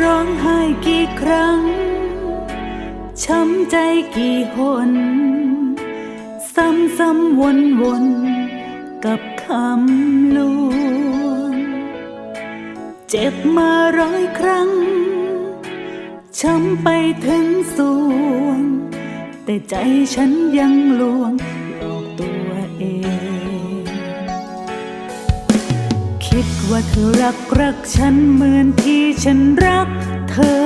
ร้องไห้กี่ครั้ง ช้ำใจกี่หน ซ้ำซ้ำวนวนกับคำลวง เจ็บมาร้อยครั้ง ช้ำไปถึงสวง แต่ใจฉันยังลวงหลอกตัว ว่าเธอรักรักฉันเหมือนที่ฉันรักเธอ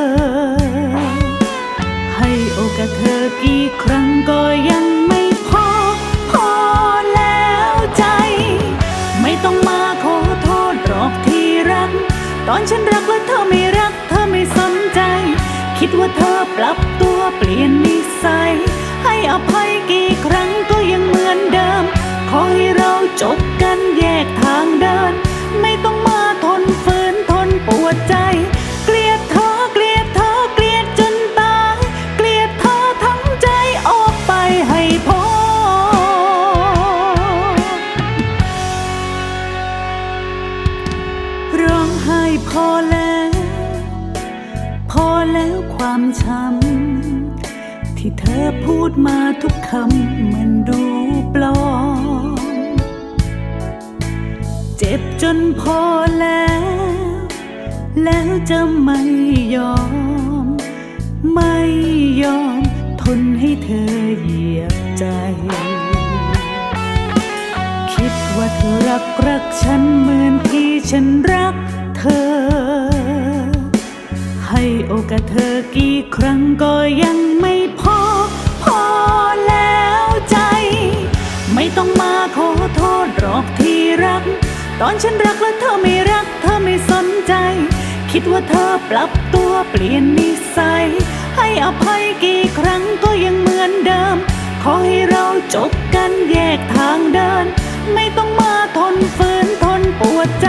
ให้โอกาสเธอกี่ครั้งก็ยังไม่พอ พอแล้วใจ ไม่ต้องมาขอโทษหรอกที่รัก ตอนฉันรักแล้วเธอไม่รัก เธอไม่สนใจ คิดว่าเธอปรับตัวเปลี่ยนนิสัย ให้อภัยกี่ครั้งก็ยังเหมือนเดิม ร้องไห้พอแล้ว พอแล้วความช้ำที่เธอพูดมาทุกคำมันดูปลอม เจ็บจนพอแล้ว แล้วจะไม่ยอม ไม่ยอมทนให้เธอเหยียบใจ คิดว่าเธอรักรักฉันเหมือนที่ฉันรัก เธอ ให้โอกาสเธอกี่ครั้งก็ยังไม่พอ พอแล้วใจ ไม่ต้องมาขอโทษหรอกที่รัก ตอนฉันรักแล้วเธอไม่รัก เธอไม่สนใจ คิดว่าเธอปรับตัวเปลี่ยนนิสัย ให้อภัยกี่ครั้งก็ยังเหมือนเดิม ขอให้เราจบกันแยกทางเดิน ไม่ต้องมาทนฝืนทนปวดใจ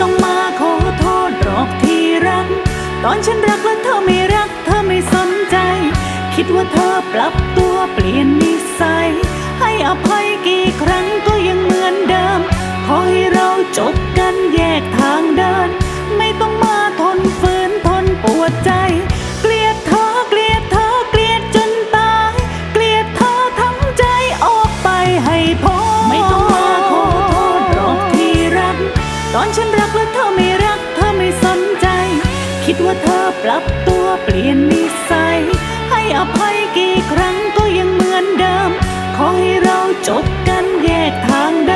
ต้องมาขอโทษหรอกที่รัก ตอนฉันรักแล้วเธอไม่รัก เธอไม่สนใจ คิดว่าเธอปรับตัวเปลี่ยนนิสัย ให้อภัยกี่ครั้งก็ยังเหมือนเดิม ขอให้เราจบกันแยกทาง เธอปรับตัวเปลี่ยนนิสัย ให้อภัยกี่ครั้งก็ยังเหมือนเดิม ขอให้เราจบกันแยกทางได้